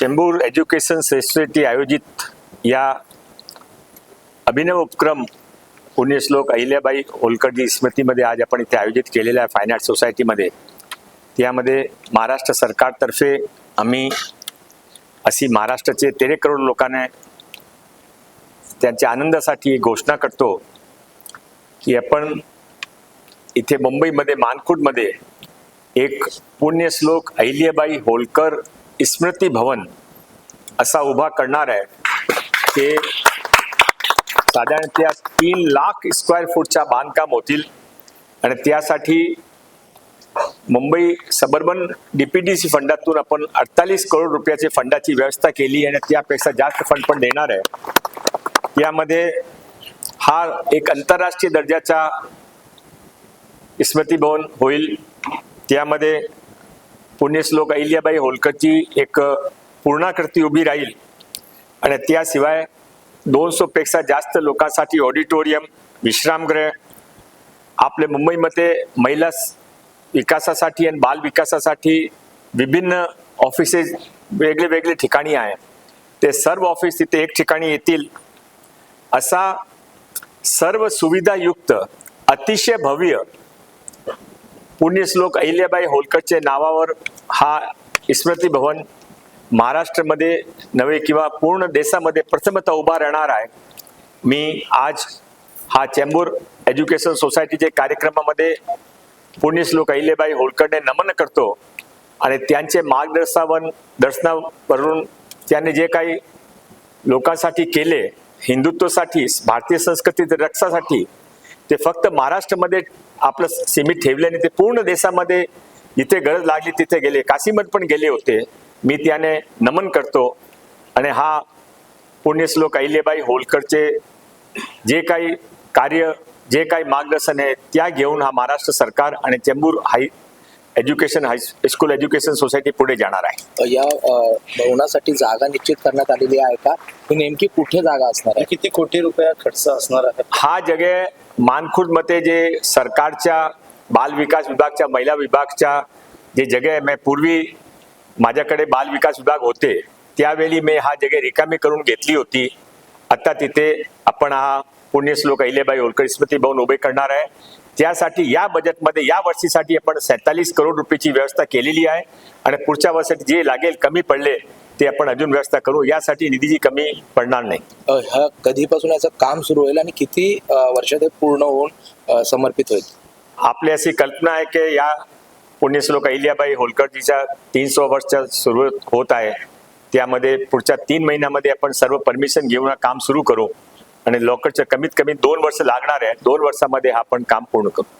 Chembur education society आयोजित या अभिनव उपक्रम पुण्यश्लोक अहिल्याबाई होलकरजी स्मृतीमध्ये आज आपण इथे आयोजित केलेल्या आहे फाईन आर्ट सोसायटीमध्ये त्यामध्ये महाराष्ट्र सरकारतर्फे आम्ही अशी महाराष्ट्राचे तेरे करोड लोकांना त्यांच्या आनंदासाठी घोषणा करतो की आपण इथे मुंबईमध्ये मानखुर्दमध्ये एक पुण्यश्लोक अहिल्याबाई होलकर स्मृती भवन असा उभा करणार आहे. ते साधारण त्या तीन लाख स्क्वेअर फूटच्या बांधकाम होतील. आणि त्यासाठी मुंबई सबर्बन डीपीडीसी फंडातून आपण अडतालीस करोड रुपयाची फंडाची व्यवस्था केली आणि त्यापेक्षा जास्त फंड पण देणार आहे. यामध्ये हा एक आंतरराष्ट्रीय दर्जाचा स्मृती भवन होईल. त्यामध्ये पुण्यश्लोक अहिल्याबाई होलकरची एक पूर्णाकृती उभी राहील. आणि त्याशिवाय दोनशे पेक्षा जास्त लोकांसाठी ऑडिटोरियम विश्रामगृह आपले मुंबईमध्ये महिला विकासासाठी आणि बाल विकासासाठी विभिन्न ऑफिसेस वेगळे वेगळे ठिकाणी आहे. ते सर्व ऑफिस तिथे एक ठिकाणी येतील. असा सर्व सुविधायुक्त अतिशय भव्य पुण्यश्लोक अहिल्याबाई होलकरच्या नावावर हा स्मृती भवन महाराष्ट्रामध्ये नव्हे किंवा पूर्ण देशामध्ये प्रथमतः उभा राहणार आहे. मी आज हा चेंबूर एज्युकेशन सोसायटीच्या कार्यक्रमामध्ये पुण्यश्लोक अहिल्याबाई होलकटने नमन करतो आणि त्यांचे मार्गदर्शावन दर्शनावरून त्यांनी जे काही लोकांसाठी केले हिंदुत्वासाठी भारतीय संस्कृती रक्षासाठी ते फक्त महाराष्ट्रामध्ये आपलं सीमित ठेवल्याने ते पूर्ण देशामध्ये जिथे गरज लागली तिथे गेले. काशीमत पण गेले होते. मी त्याने नमन करतो. आणि हा पुण्यश्लोक अहिलेबाई होलकरचे जे काही कार्य जे काही मार्गदर्शन आहे त्या घेऊन हा महाराष्ट्र सरकार आणि Chembur high education high school education society पुढे जाणार आहे. या भवनासाठी जागा निश्चित करण्यात आलेली आहे का? ही नेमकी कुठे जागा असणार आहे? किती कोटी रुपया खर्च असणार आहे? हा जगे मानखुर्दमध्ये जे सरकारच्या बाल विकास विभागच्या महिला विभागच्या जे जगे मी पूर्वी माझ्याकडे बाल विकास विभाग होते त्यावेळी मी हा जगे रिकामी करून घेतली होती. आता तिथे आपण हा पुण्यश्लोक अहिल्याबाई होलकर स्मृती भवन उभे करणार आहे. त्यासाठी या बजेटमध्ये या वर्षीसाठी आपण सत्तालीस करोड रुपयाची व्यवस्था केलेली आहे. आणि पुढच्या वर्षासाठी जे लागेल कमी पडले ते आपण अजून व्यवस्था करू. यासाठी निधीची कमी पडणार नाही. ह्या कधीपासून याचं काम सुरू होईल आणि किती वर्षात हे पूर्ण होऊन समर्पित होईल? आपली अशी कल्पना आहे की या पुण्यश्लोक अहिल्याबाई होलकरजीच्या तीनशे वर्षच्या सुरू होत आहे. त्यामध्ये पुढच्या तीन महिन्यामध्ये आपण सर्व परमिशन घेऊन हा काम सुरू करू. आणि लवकरच्या कमीत कमी दोन वर्ष लागणार आहे. दोन वर्षामध्ये हा आपण काम पूर्ण करू.